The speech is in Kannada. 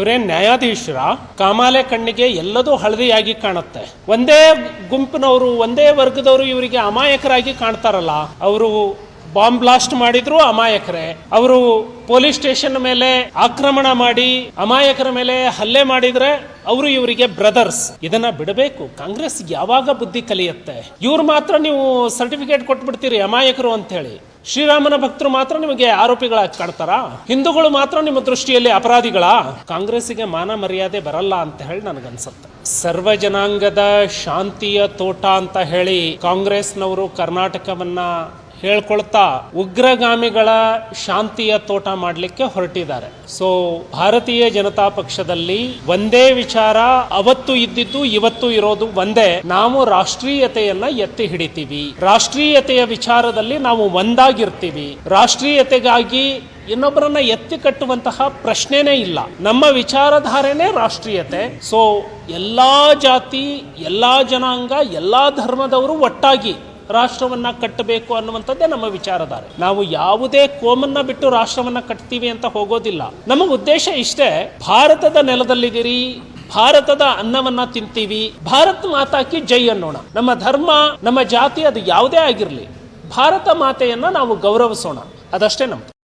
ಇವರೇನ್ ನ್ಯಾಯಾಧೀಶರ ಕಾಮಾಲೆ ಕಣ್ಣಿಗೆ ಎಲ್ಲದೂ ಹಳದಿಯಾಗಿ ಕಾಣುತ್ತೆ. ಒಂದೇ ಗುಂಪಿನವರು, ಒಂದೇ ವರ್ಗದವರು ಇವರಿಗೆ ಅಮಾಯಕರಾಗಿ ಕಾಣ್ತಾರಲ್ಲ, ಅವರು ಬಾಂಬ್ ಬ್ಲಾಸ್ಟ್ ಮಾಡಿದ್ರು ಅಮಾಯಕರೇ. ಅವರು ಪೊಲೀಸ್ ಸ್ಟೇಷನ್ ಮೇಲೆ ಆಕ್ರಮಣ ಮಾಡಿ, ಅಮಾಯಕರ ಮೇಲೆ ಹಲ್ಲೆ ಮಾಡಿದ್ರೆ ಅವರು ಇವರಿಗೆ ಬ್ರದರ್ಸ್. ಇದನ್ನ ಬಿಡಬೇಕು. ಕಾಂಗ್ರೆಸ್ ಯಾವಾಗ ಬುದ್ಧಿ ಕಲಿಯುತ್ತೆ? ಇವ್ರು ಮಾತ್ರ ನೀವು ಸರ್ಟಿಫಿಕೇಟ್ ಕೊಟ್ಬಿಡ್ತೀರಿ ಅಮಾಯಕರು ಅಂತ ಹೇಳಿ ಶ್ರೀರಾಮನ ಭಕ್ತರು ಮಾತ್ರ ನಿಮಗೆ ಆರೋಪಿಗಳಾಗಿ ಕಾಣ್ತಾರಾ? ಹಿಂದೂಗಳು ಮಾತ್ರ ನಿಮ್ಮ ದೃಷ್ಟಿಯಲ್ಲಿ ಅಪರಾಧಿಗಳ? ಕಾಂಗ್ರೆಸ್ಸಿಗೆ ಮಾನ ಮರ್ಯಾದೆ ಬರಲ್ಲ ಅಂತ ಹೇಳಿ ನನಗನ್ಸುತ್ತೆ. ಸರ್ವ ಜನಾಂಗದ ಶಾಂತಿಯ ತೋಟ ಅಂತ ಹೇಳಿ ಕಾಂಗ್ರೆಸ್ನವರು ಕರ್ನಾಟಕವನ್ನ ಹೇಳ್ಕೊಳ್ತಾ ಉಗ್ರಗಾಮಿಗಳ ಶಾಂತಿಯ ತೋಟ ಮಾಡಲಿಕ್ಕೆ ಹೊರಟಿದ್ದಾರೆ. ಸೊ ಭಾರತೀಯ ಜನತಾ ಪಕ್ಷದಲ್ಲಿ ಒಂದೇ ವಿಚಾರ, ಅವತ್ತು ಇದ್ದಿದ್ದು ಇವತ್ತು ಇರೋದು ಒಂದೇ. ನಾವು ರಾಷ್ಟ್ರೀಯತೆಯನ್ನ ಎತ್ತಿ ಹಿಡಿತೀವಿ. ರಾಷ್ಟ್ರೀಯತೆಯ ವಿಚಾರದಲ್ಲಿ ನಾವು ಒಂದಾಗಿರ್ತೀವಿ. ರಾಷ್ಟ್ರೀಯತೆಗಾಗಿ ಇನ್ನೊಬ್ಬರನ್ನ ಎತ್ತಿ ಕಟ್ಟುವಂತಹ ಪ್ರಶ್ನೆನೇ ಇಲ್ಲ. ನಮ್ಮ ವಿಚಾರಧಾರೆನೇ ರಾಷ್ಟ್ರೀಯತೆ. ಸೊ ಎಲ್ಲಾ ಜಾತಿ, ಎಲ್ಲಾ ಜನಾಂಗ, ಎಲ್ಲಾ ಧರ್ಮದವರು ಒಟ್ಟಾಗಿ ರಾಷ್ಟ್ರವನ್ನ ಕಟ್ಟಬೇಕು ಅನ್ನುವಂಥದ್ದೇ ನಮ್ಮ ವಿಚಾರಧಾರೆ. ನಾವು ಯಾವುದೇ ಕೋಮನ್ನ ಬಿಟ್ಟು ರಾಷ್ಟ್ರವನ್ನ ಕಟ್ತೀವಿ ಅಂತ ಹೋಗೋದಿಲ್ಲ. ನಮ್ಮ ಉದ್ದೇಶ ಇಷ್ಟೇ, ಭಾರತದ ನೆಲದಲ್ಲಿದ್ದೀರಿ, ಭಾರತದ ಅನ್ನವನ್ನ ತಿಂತೀವಿ, ಭಾರತ್ ಮಾತಾಕಿ ಜೈ ಅನ್ನೋಣ. ನಮ್ಮ ಧರ್ಮ, ನಮ್ಮ ಜಾತಿ ಅದು ಯಾವುದೇ ಆಗಿರಲಿ, ಭಾರತ ಮಾತೆಯನ್ನ ನಾವು ಗೌರವಿಸೋಣ. ಅದಷ್ಟೇ ನಮ್ದು.